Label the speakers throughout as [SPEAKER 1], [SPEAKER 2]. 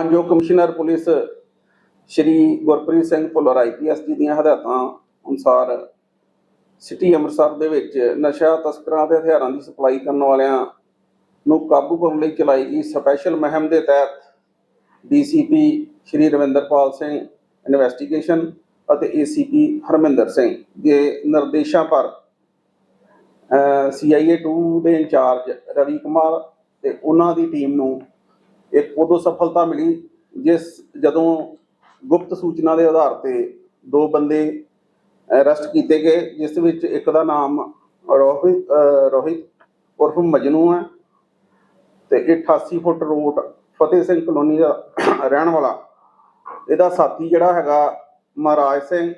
[SPEAKER 1] ਮਾਨਯੋਗ commissioner police Shri Gurpreet Singh Bhullar IPS ji ਦੀਆਂ ਹਦਾਇਤਾਂ ਅਨੁਸਾਰ ਸਿਟੀ ਅੰਮ੍ਰਿਤਸਰ ਦੇ ਵਿੱਚ ਨਸ਼ਾ ਤਸਕਰਾਂ ਤੇ ਹਥਿਆਰਾਂ ਦੀ ਸਪਲਾਈ ਕਰਨ ਵਾਲਿਆਂ ਨੂੰ ਕਾਬੂ ਕਰਨ ਲਈ ਚਲਾਈ ਗਈ ਸਪੈਸ਼ਲ ਮੁਹਿੰਮ ਦੇ ਤਹਿਤ ਡੀਸੀਪੀ ਸ਼੍ਰੀ ਰਵਿੰਦਰਪਾਲ ਸਿੰਘ, ਇਨਵੈਸਟੀਗੇਸ਼ਨ ਅਤੇ ਏਸੀਪੀ ਹਰਮਿੰਦਰ ਸਿੰਘ ਦੇ ਨਿਰਦੇਸ਼ਾਂ ਪਰ ਸੀਆਈਏ 2 ਦੇ ਇੰਚਾਰਜ ਰਵੀ ਕੁਮਾਰ ਤੇ ਉਹਨਾਂ ਦੀ ਟੀਮ ਨੂੰ ਉਦੋਂ ਸਫਲਤਾ ਮਿਲੀ ਜਿਸ ਜਦੋਂ ਗੁਪਤ ਸੂਚਨਾ ਦੇ ਆਧਾਰ ਤੇ ਦੋ ਬੰਦੇ ਅਰੈਸਟ ਕੀਤੇ ਗਏ, ਜਿਸ ਵਿੱਚ ਇੱਕ ਦਾ ਨਾਮ ਰੋਹਿਤ ਰੋਹਿਤ ਉਰਫ ਮਜਨੂ ਹੈ ਤੇ ਇਹ 88 foot road Fateh Singh colony ਦਾ ਰਹਿਣ ਵਾਲਾ। ਇਹਦਾ ਸਾਥੀ ਜਿਹੜਾ ਹੈਗਾ ਮਹਾਰਾਜ ਸਿੰਘ,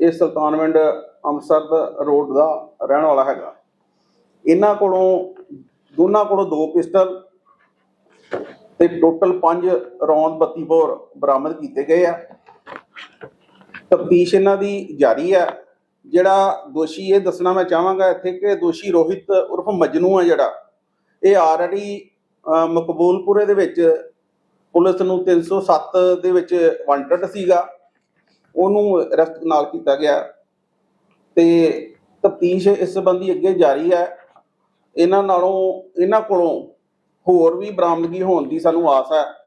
[SPEAKER 1] ਇਹ ਸੁਲਤਾਨਵਿੰਡ ਅੰਮ੍ਰਿਤਸਰ ਰੋਡ ਦਾ ਰਹਿਣ ਵਾਲਾ ਹੈਗਾ। ਇਹਨਾਂ ਕੋਲੋਂ, ਦੋਨਾਂ ਕੋਲੋਂ ਦੋ ਪਿਸਟਲ ਤੇ ਟੋਟਲ 5 ਰੌਂਦ 32 ਬੋਰ ਬਰਾਮਦ ਕੀਤੇ ਗਏ ਆ। ਤਫਤੀਸ਼ ਇਹਨਾਂ ਦੀ ਜਾਰੀ ਹੈ ਜਿਹੜਾ ਦੋਸ਼ੀ ਇਹ ਦੱਸਣਾ ਮੈਂ ਚਾਹਾਂਗਾ ਇੱਥੇ ਕਿ ਦੋਸ਼ੀ ਰੋਹਿਤ ਉਰਫ ਮਜਨੂ ਹੈ ਜਿਹੜਾ। ਇਹ ਆਲਰੇਡੀ ਮਕਬੂਲਪੁਰੇ ਦੇ ਵਿੱਚ ਪੁਲਿਸ ਨੂੰ 307 ਦੇ ਵਿੱਚ ਵਾਂਟਡ ਸੀਗਾ। ਉਹਨੂੰ ਅਰੈਸਟ ਨਾਲ ਕੀਤਾ ਗਿਆ। ਤੇ ਤਫਤੀਸ਼ ਇਸ ਸੰਬੰਧੀ ਅੱਗੇ ਜਾਰੀ ਹੈ ਇਹਨਾਂ ਨਾਲੋਂ, ਇਹਨਾਂ ਕੋਲੋਂ ਹੋਰ ਵੀ ਬਰਾਮਦਗੀ ਹੋਣ ਦੀ ਸਾਨੂੰ ਆਸ ਹੈ।